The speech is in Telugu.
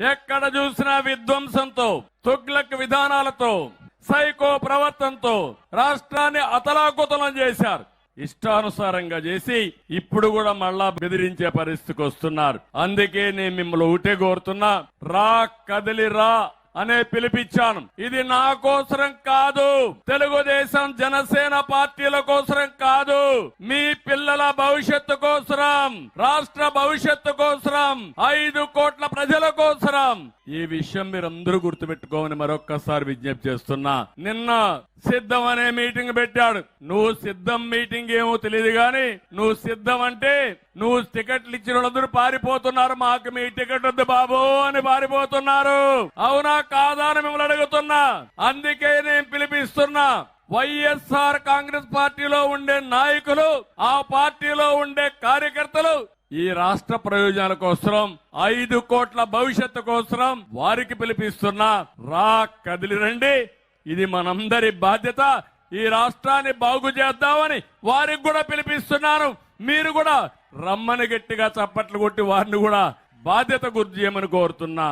ఎక్కడ చూసినా విధ్వంసంతో తుగ్లక్ విధానాలతో సైకో ప్రవర్తనతో రాష్ట్రాన్ని అతలాకుతలం చేశారు. ఇష్టానుసారంగా చేసి ఇప్పుడు కూడా మళ్ళా బెదిరించే పరిస్థితికి వస్తున్నారు. అందుకే నేను మిమ్మల్ని ఊటే కోరుతున్నా రా కదిలి రా అనే పిలిపించాను. ఇది నా కోసరం కాదు. తెలుగుదేశం జనసేన పార్టీల కోసరం మీ పిల్లల భవిష్యత్తు కోసరం రాష్ట్ర భవిష్యత్తు కోసరం ఐదు కోట్ల ప్రజల కోసరం. ఈ విషయం మీరందరూ గుర్తుపెట్టుకోమని మరొక్కసారి విజ్ఞప్తి చేస్తున్నా. నిన్న సిద్ధం అనే మీటింగ్ పెట్టాడు. నువ్వు సిద్ధం మీటింగ్ ఏమో తెలియదు గాని నువ్వు సిద్ధం అంటే నువ్వు టికెట్లు ఇచ్చిన వాళ్ళందరూ పారిపోతున్నారు. మాకు మీ టికెట్ వద్దు బాబు అని పారిపోతున్నారు. అవునా కాదా అని మిమ్మల్ని అడుగుతున్నా. అందుకే నేను పిలిపిస్తున్నా. వైఎస్ఆర్ కాంగ్రెస్ పార్టీలో ఉండే నాయకులు ఆ పార్టీలో ఉండే కార్యకర్తలు ఈ రాష్ట్ర ప్రయోజనాల కోసం ఐదు కోట్ల భవిష్యత్తు కోసం వారికి పిలిపిస్తున్నా రా కదిలి రండి. ఇది మనందరి బాధ్యత. ఈ రాష్ట్రాన్ని బాగు చేద్దామని వారికి కూడా పిలిపిస్తున్నాను. మీరు కూడా రమ్మని గట్టిగా చప్పట్లు కొట్టి వారిని కూడా బాధ్యత గుర్తు చేయమని కోరుతున్నా.